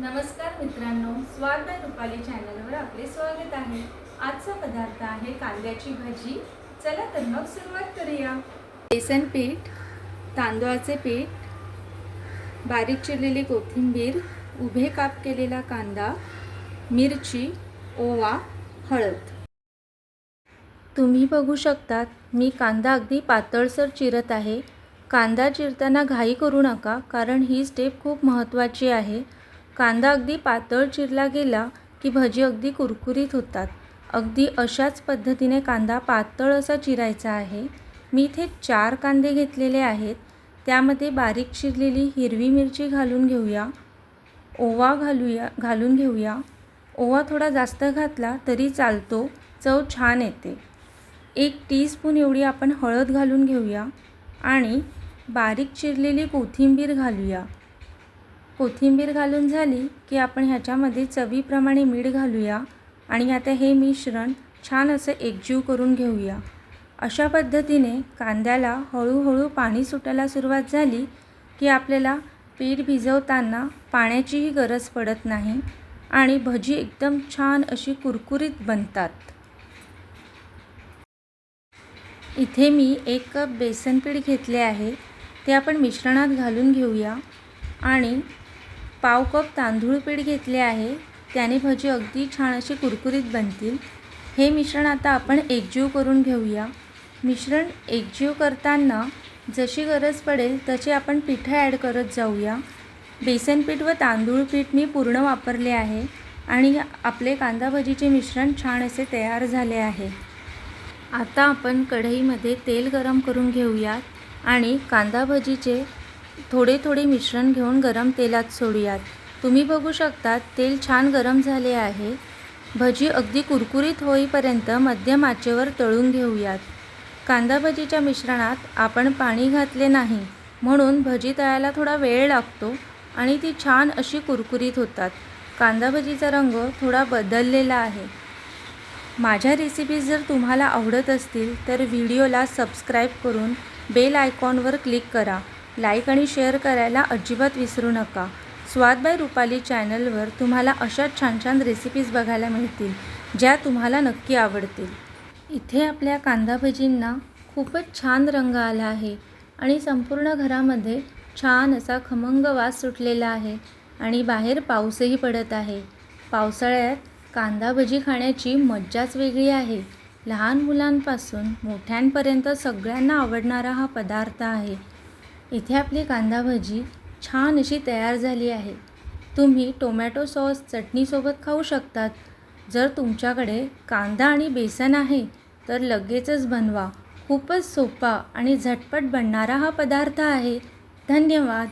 नमस्कार मित्रांनो स्वाद रुपाली चॅनलवर आपले स्वागत आहे. आजचा पदार्थ आहे कांद्याची भाजी. चला तर मग सुरुवात करूया. बेसन पीठ तांदळाचे पीठ बारीक चिरलेली कोथिंबीर उभे काप केलेला कांदा मिरची ओवा हळद. तुम्ही बघू शकतात मी कांदा अगदी पातळसर चिरत आहे. कांदा चिरताना घाई करू नका कारण ही स्टेप खूप महत्त्वाची आहे. कांदा अगदी पातळ चिरला गेला की भजी अगदी कुरकुरीत होतात. अगदी अशाच पद्धतीने कांदा पातळ असा चिरायचा आहे. मी इथे चार कांदे घेतलेले आहेत. त्यामध्ये बारीक चिरलेली हिरवी मिरची घालून घेऊया. ओवा घालूया घालून घेऊया. ओवा थोडा जास्त घातला तरी चालतो. चव छान येते. एक टीस्पून एवढी आपण हळद घालून घेऊया आणि बारीक चिरलेली कोथिंबीर घालूया. कोथिंबीर घालून झाली की आपण ह्याच्यामध्ये चवीप्रमाणे मीठ घालूया आणि आता हे मिश्रण छान असं एकजीव करून घेऊया. अशा पद्धतीने कांद्याला हळूहळू पाणी सुटायला सुरुवात झाली की आपल्याला पीठ भिजवताना पाण्याचीही गरज पडत नाही आणि भजी एकदम छान अशी कुरकुरीत बनतात. इथे मी एक कप बेसन पीठ घेतले आहे ते आपण मिश्रणात घालून घेऊया आणि पाव कप तांदूळ पीठ घेतले आहे. त्याने भजी अगदी छान अशी कुरकुरीत बनतील. हे मिश्रण आता आपण एकजीव करून घेऊया. मिश्रण एकजीव करताना जशी गरज पडेल तशी आपण पिठं ॲड करत जाऊया. बेसन पीठ व तांदूळ पीठ मी पूर्ण वापरले आहे आणि आपले कांदा भजीचे मिश्रण छान असे तयार झाले आहे. आता आपण कढईमध्ये तेल गरम करून घेऊयात आणि कांदा भजीचे थोडे थोडे मिश्रण घेऊन गरम तेलात सोडूयात. तुम्ही बघू शकता तेल छान गरम झाले आहे. भजी अगदी कुरकुरीत होईपर्यंत मध्यम आचेवर तळून घेऊयात. कांदा भजीच्या मिश्रणात आपण पाणी घातले नाही म्हणून भजी तळायला थोडा वेळ लागतो आणि ती छान अशी कुरकुरीत होतात. कांदा भजीचा रंग थोडा बदललेला आहे. माझ्या रेसिपीज जर तुम्हाला आवडत असतील तर व्हिडिओला सबस्क्राईब करून बेल आयकॉनवर क्लिक करा. लाईक आणि शेअर करायला अजिबात विसरू नका. स्वाद बाय रुपाली चॅनलवर तुम्हाला अशाच छान छान रेसिपीज बघायला मिळतील ज्या तुम्हाला नक्की आवडतील. इथे आपल्या कांदा भजींना खूपच छान रंग आला आहे आणि संपूर्ण घरामध्ये छान असा खमंग वास सुटलेला आहे आणि बाहेर पाऊसही पडत आहे. पावसाळ्यात कांदा भजी खाण्याची मज्जाच वेगळी आहे. लहान मुलांपासून मोठ्यांपर्यंत सगळ्यांना आवडणारा हा पदार्थ आहे. इथे आपली कांदा भजी छान अशी तयार झाली आहे. तुम्ही टोमॅटो सॉस चटणीसोबत खाऊ शकतात. जर तुमच्याकडे कांदा आणि बेसन आहे तर लगेचच बनवा. खूपच सोपा आणि झटपट बनणारा हा पदार्थ आहे. धन्यवाद.